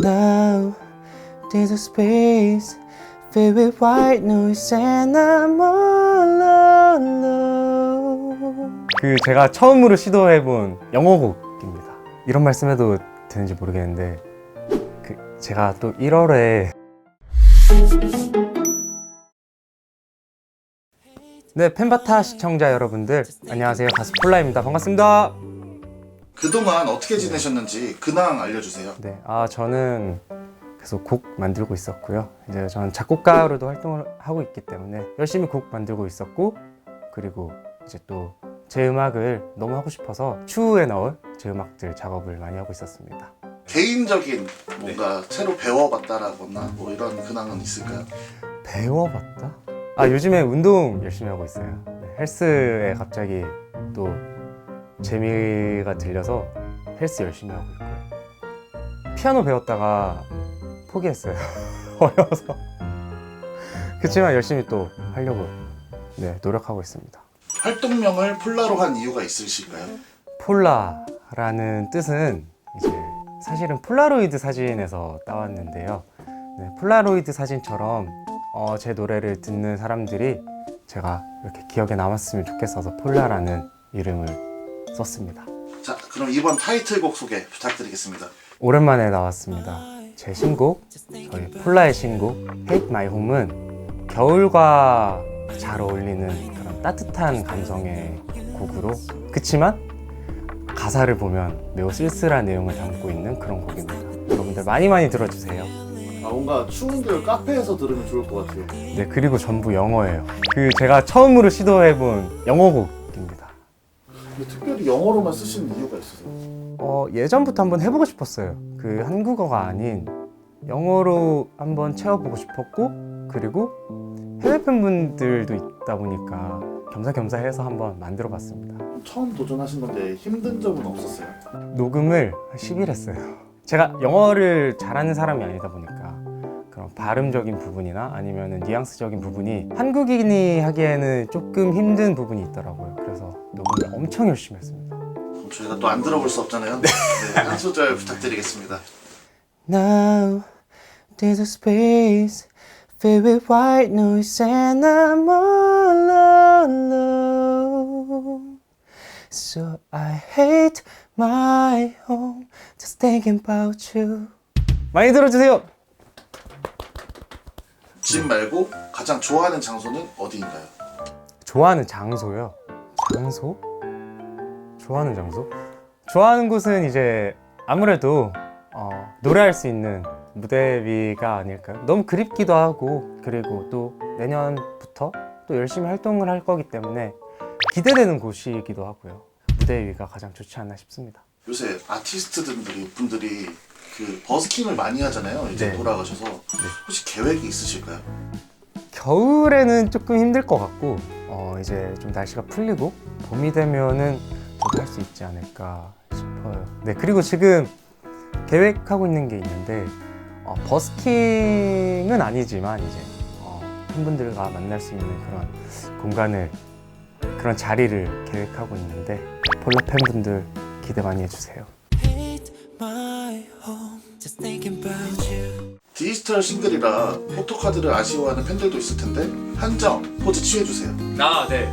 Now there's a space filled with white noise and I'm all alone. 그 제가 처음으로 시도해본 영어곡입니다. 이런 말씀해도 되는지 모르겠는데 그 제가 또 1월에 네 펜바타 시청자 여러분들 안녕하세요 가수 폴라입니다 반갑습니다. 그동안 어떻게 지내셨는지 근황 알려주세요. 네, 아 저는 계속 곡 만들고 있었고요. 이제 저는 작곡가로도 활동을 하고 있기 때문에 열심히 곡 만들고 있었고 그리고 이제 또 제 음악을 너무 하고 싶어서 추후에 나올 제 음악들 작업을 많이 하고 있었습니다. 개인적인 뭔가 새로 배워봤다라거나 뭐 이런 근황은 있을까요? 배워봤다? 아 요즘에 운동 열심히 하고 있어요. 네, 헬스에 갑자기 또 재미가 들려서 헬스 열심히 하고 있고요. 피아노 배웠다가 포기했어요. 어려워서. 그렇지만 열심히 또 하려고 네, 노력하고 있습니다. 활동명을 폴라로 한 이유가 있으실까요? 폴라라는 뜻은 이제 사실은 폴라로이드 사진에서 따왔는데요. 네, 폴라로이드 사진처럼 어, 제 노래를 듣는 사람들이 제가 이렇게 기억에 남았으면 좋겠어서 폴라라는 이름을 썼습니다. 자, 그럼 이번 타이틀곡 소개 부탁드리겠습니다. 오랜만에 나왔습니다. 제 신곡, 저희 폴라의 신곡 Hate My Home은 겨울과 잘 어울리는 그런 따뜻한 감성의 곡으로 그치만 가사를 보면 매우 쓸쓸한 내용을 담고 있는 그런 곡입니다. 여러분들 많이 많이 들어주세요. 아, 뭔가 추운 겨울 카페에서 들으면 좋을 것 같아요. 네, 그리고 전부 영어예요. 그 제가 처음으로 시도해본 영어곡입니다. 근데 특별히 영어로만 쓰시는 이유가 있으세요? 어, 예전부터 한번 해보고 싶었어요. 그 한국어가 아닌 영어로 한번 채워보고 싶었고, 그리고 해외 팬분들도 있다 보니까 겸사겸사해서 한번 만들어봤습니다. 처음 도전하신 건데 힘든 점은 없었어요? 녹음을 10일 했어요. 제가 영어를 잘하는 사람이 아니다 보니까 발음적인 부분이나 아니면 뉘앙스적인 부분이 한국인이 하기에는 조금 힘든 부분이 있더라고요. 그래서 녹음을 엄청 열심히 했습니다. 저희가 또 안 들어볼 수 없잖아요. 네, 한 소절 부탁드리겠습니다. Now there's a space filled with white noise and I'm all alone. So I hate my home just thinking about you. 많이 들어주세요. 집 말고 가장 좋아하는 장소는 어디인가요? 좋아하는 장소요. 장소? 좋아하는 장소? 좋아하는 곳은 이제 아무래도 어, 노래할 수 있는 무대 위가 아닐까요? 너무 그립기도 하고 그리고 또 내년부터 또 열심히 활동을 할 거기 때문에 기대되는 곳이기도 하고요. 무대 위가 가장 좋지 않나 싶습니다. 요새 아티스트들이 분들이 그 버스킹을 많이 하잖아요. 이제 네. 돌아가셔서 혹시 계획이 있으실까요? 겨울에는 조금 힘들 것 같고 어, 이제 좀 날씨가 풀리고 봄이 되면은 좀할수 있지 않을까 싶어요. 네 그리고 지금 계획하고 있는 게 있는데 어, 버스킹은 아니지만 이제 어, 팬분들과 만날 수 있는 그런 공간을 그런 자리를 계획하고 있는데 폴라 팬분들 기대 많이 해주세요. hate my 디지털 싱글이라 포토카드를 아쉬워하는 팬들도 있을 텐데 한정 포즈 취해주세요. 아 네.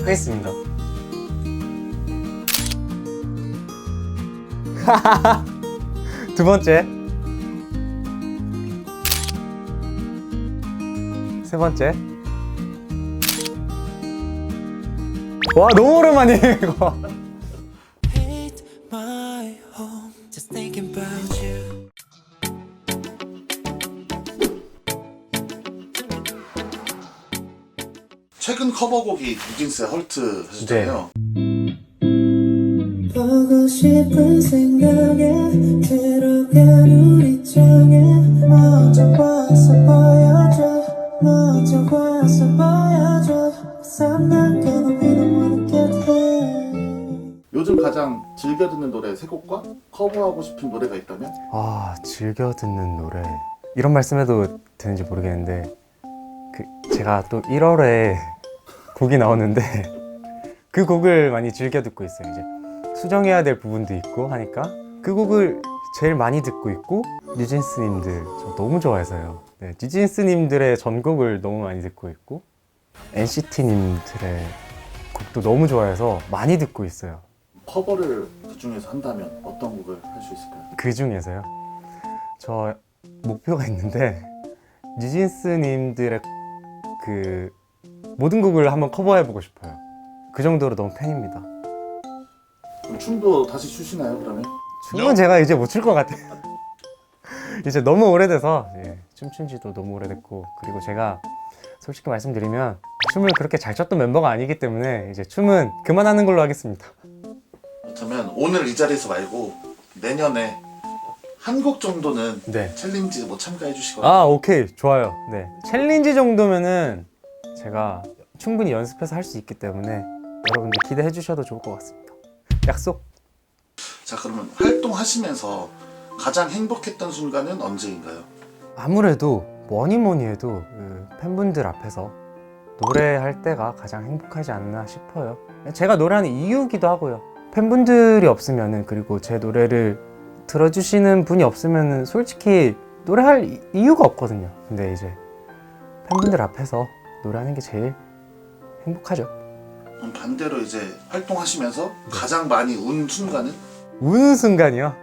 하겠습니다. 두 번째. 세 번째. 와 너무 오랜만이에요 이거. 최근 커버곡이 뉴진스의 헐트 하셨잖아요. 보고 싶은 생각에 들어간 우리 정에 먼저 와서 보여줘 먼저 와서 보여줘. get there 요즘 가장 즐겨 듣는 노래 세 곡과 커버하고 싶은 노래가 있다면? 아 즐겨 듣는 노래. 이런 말씀해도 되는지 모르겠는데 그 제가 또 1월에 곡이 나오는데 그 곡을 많이 즐겨 듣고 있어요 이제 수정해야 될 부분도 있고 하니까 그 곡을 제일 많이 듣고 있고 뉴진스님들 저 너무 좋아해서요. 네, 뉴진스님들의 전곡을 너무 많이 듣고 있고 NCT님들의 곡도 너무 좋아해서 많이 듣고 있어요. 커버를 그 중에서 한다면 어떤 곡을 할 수 있을까요? 그 중에서요. 저 목표가 있는데 뉴진스님들의 그 모든 곡을 한번 커버해보고 싶어요. 그 정도로 너무 팬입니다. 그럼 춤도 다시 추시나요 그러면? 춤은 제가 이제 못 출 것 같아요. 이제 너무 오래돼서 예, 춤춘 지도 너무 오래됐고 그리고 제가 솔직히 말씀드리면 춤을 그렇게 잘 췄던 멤버가 아니기 때문에 이제 춤은 그만하는 걸로 하겠습니다. 그렇다면 오늘 이 자리에서 말고 내년에 한 곡 정도는 네. 챌린지 뭐 참가해 주시거나 아 오케이 좋아요. 네 챌린지 정도면은 제가 충분히 연습해서 할 수 있기 때문에 여러분들 기대해 주셔도 좋을 것 같습니다. 약속. 자 그러면 활동하시면서 가장 행복했던 순간은 언제인가요? 아무래도 뭐니 뭐니 해도 그 팬분들 앞에서 노래할 때가 가장 행복하지 않나 싶어요. 제가 노래하는 이유기도 하고요. 팬분들이 없으면은 그리고 제 노래를 들어주시는 분이 없으면은 솔직히 노래할 이- 이유가 없거든요. 근데 이제 팬분들 앞에서 노래하는 게 제일 행복하죠. 그럼 반대로 이제 활동하시면서 가장 많이 운 순간은? 우는 순간이요?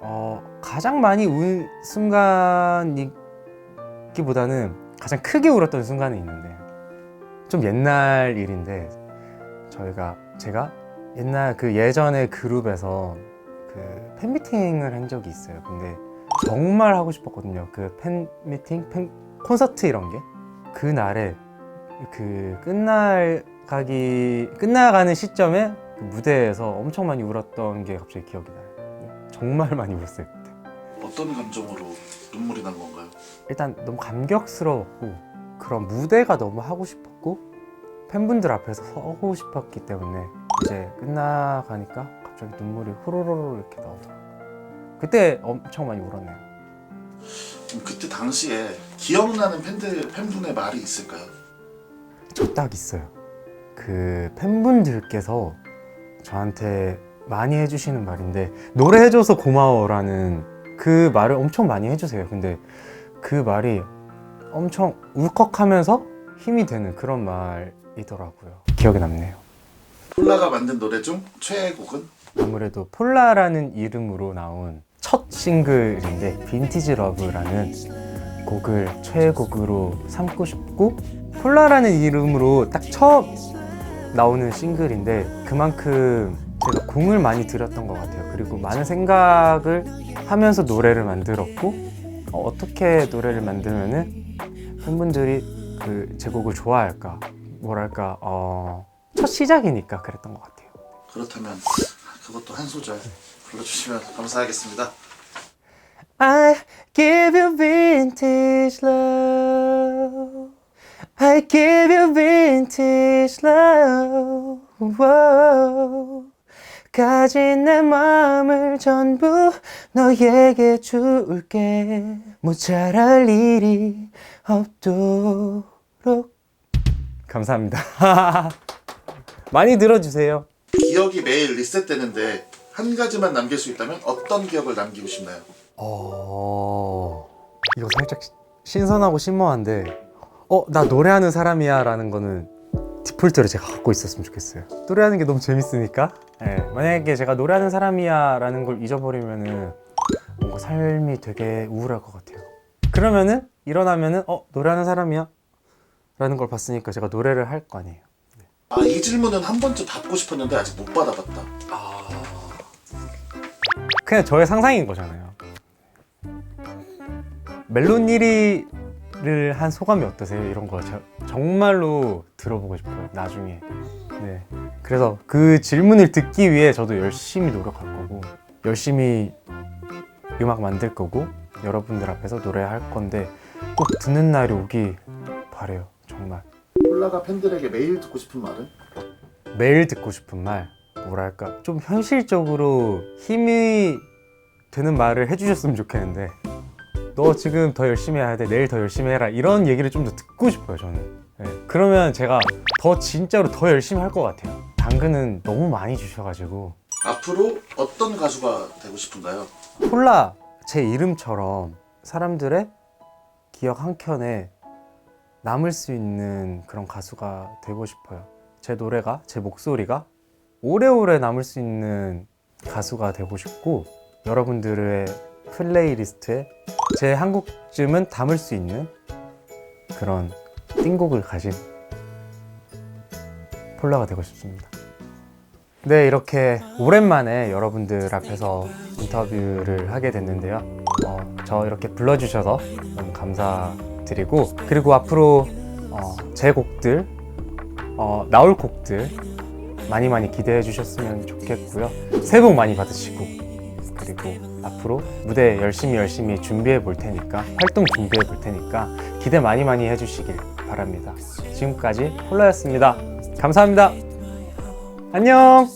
어, 가장 많이 운 순간이기보다는 가장 크게 울었던 순간이 있는데 좀 옛날 일인데 저희가 제가 옛날 그 예전에 그룹에서 그 팬미팅을 한 적이 있어요. 근데 정말 하고 싶었거든요. 그 팬미팅, 팬 콘서트 이런 게 그 날에 그 끝나가기 끝나가는 시점에 그 무대에서 엄청 많이 울었던 게 갑자기 기억이 나요. 정말 많이 울었어요 그때. 어떤 감정으로 눈물이 난 건가요? 일단 너무 감격스러웠고 그런 무대가 너무 하고 싶었고 팬분들 앞에서 서고 싶었기 때문에 이제 끝나가니까 갑자기 눈물이 호로로로 이렇게 나오더라고요. 그때 엄청 많이 울었네요. 그때 당시에 기억나는 팬들 팬분의 말이 있을까요? 저 딱 있어요. 그 팬분들께서 저한테 많이 해주시는 말인데 노래해줘서 고마워라는 그 말을 엄청 많이 해주세요. 근데 그 말이 엄청 울컥하면서 힘이 되는 그런 말이더라고요. 기억에 남네요. 폴라가 만든 노래 중 최애곡은? 아무래도 폴라라는 이름으로 나온 첫 싱글인데 빈티지 러브라는 곡을 최애곡으로 삼고 싶고 폴라라는 이름으로 딱 처음 나오는 싱글인데 그만큼 제가 공을 많이 들였던 것 같아요. 그리고 많은 생각을 하면서 노래를 만들었고 어, 어떻게 노래를 만들면은 팬분들이 그 제 곡을 좋아할까 뭐랄까 어, 첫 시작이니까 그랬던 것 같아요. 그렇다면 그것도 한 소절 불러주시면 감사하겠습니다. I Whoa. 가진 내 마음을 전부 너에게 줄게. 모자랄 일이 없도록. 감사합니다. 많이 들어주세요. 기억이 매일 리셋되는데 한 가지만 남길 수 있다면 어떤 기억을 남기고 싶나요? 어 이거 살짝 시- 신선하고 신모한데 어 나 노래하는 사람이야 라는 거는 디폴트로 제가 갖고 있었으면 좋겠어요. 노래하는 게 너무 재밌으니까. 예, 만약에 제가 노래하는 사람이야 라는 걸 잊어버리면은 뭔가 삶이 되게 우울할 것 같아요. 그러면은 일어나면은 어 노래하는 사람이야 라는 걸 봤으니까 제가 노래를 할 거 아니에요. 아 이 질문은 한 번쯤 받고 싶었는데 아직 못 받아봤다. 그냥 저의 상상인 거잖아요. 멜론 1위 를 한 소감이 어떠세요? 이런 거 저- 정말로 들어보고 싶어요. 나중에. 네. 그래서 그 질문을 듣기 위해 저도 열심히 노력할 거고 열심히 음악 만들 거고 여러분들 앞에서 노래할 건데 꼭 듣는 날이 오기 바래요. 정말. 폴라가 팬들에게 매일 듣고 싶은 말은? 매일 듣고 싶은 말 뭐랄까 좀 현실적으로 힘이 되는 말을 해주셨으면 좋겠는데 너 지금 더 열심히 해야 돼 내일 더 열심히 해라 이런 얘기를 좀 더 듣고 싶어요 저는 네, 그러면 제가 더 진짜로 더 열심히 할 것 같아요 당근은 너무 많이 주셔가지고 앞으로 어떤 가수가 되고 싶은가요? 폴라 제 이름처럼 사람들의 기억 한 켠에 남을 수 있는 그런 가수가 되고 싶어요. 제 노래가, 제 목소리가 오래오래 남을 수 있는 가수가 되고 싶고 여러분들의 플레이리스트에 제한 곡쯤은 담을 수 있는 그런 띵곡을 가진 폴라가 되고 싶습니다. 네, 이렇게 오랜만에 여러분들 앞에서 인터뷰를 하게 됐는데요. 어, 저 이렇게 불러주셔서 너무 감사드리고, 그리고 앞으로 어, 제 곡들, 어, 나올 곡들 많이 많이 기대해 주셨으면 좋겠고요. 새해 복 많이 받으시고, 그리고 앞으로 무대 열심히 열심히 준비해 볼 테니까, 활동 준비해 볼 테니까 기대 많이 많이 해주시길 바랍니다. 지금까지 폴라였습니다. 감사합니다. 안녕!